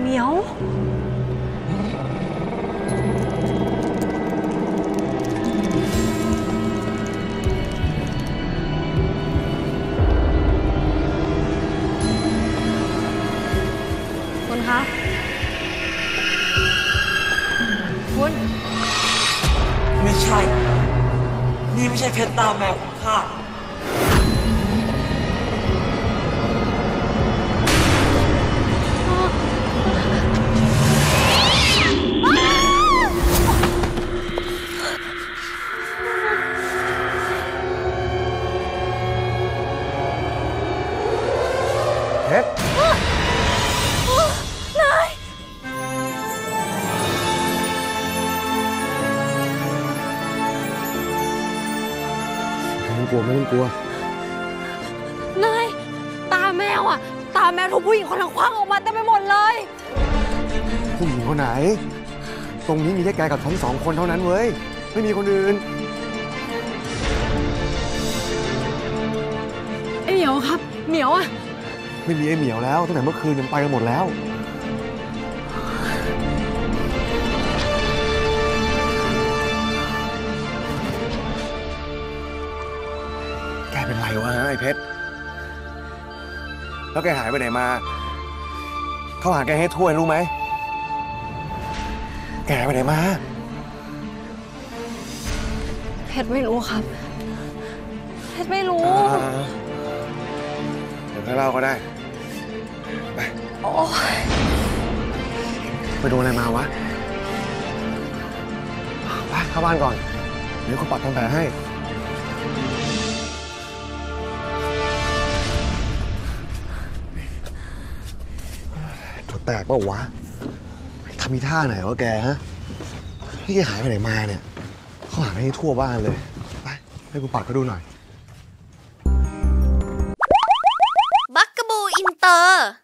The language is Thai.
เหมียว คุณคะ คุณ ไม่ใช่ นี่ไม่ใช่เพชรตาแมวของข้า เพชรนายไม่ต้องกลัวไม่ต้องกลัวนายตาแมวอะ ตาแมวถูกผู้หญิงคนนั้นคว้างออกมาเต็มไปหมดเลย ผู้หญิงคนไหน ตรงนี้มีแค่แกกับฉันสองคนเท่านั้นเว้ย ไม่มีคนอื่นไอเหมียวครับ เหมียวอะ ไม่มีไอ้เหมียวแล้วตั้งแต่เมื่อคืนมันไปกันหมดแล้ว แกเป็นไรวะไอ้เพชร แล้วแกหายไปไหนมา เขาหาแกให้ทั่วรู้ไหม แกไปไหนมา เพชรไม่รู้ครับ เพชรไม่รู้ อ่าเดี๋ยว ค่อยเล่าก็ได้ ไป โอ้ไปโดนอะไรมาวะ ไปเข้าบ้านก่อน เดี๋ยวเขาปัดทำแผลให้ ตัวแตกเปล่าวะทำมีท่าไหนวะแกฮะพี่แกหายไปไหนมาเนี่ย เขาหาให้ทั่วบ้านเลย ไป ให้กูปัดเขาดูหน่อย 싫어.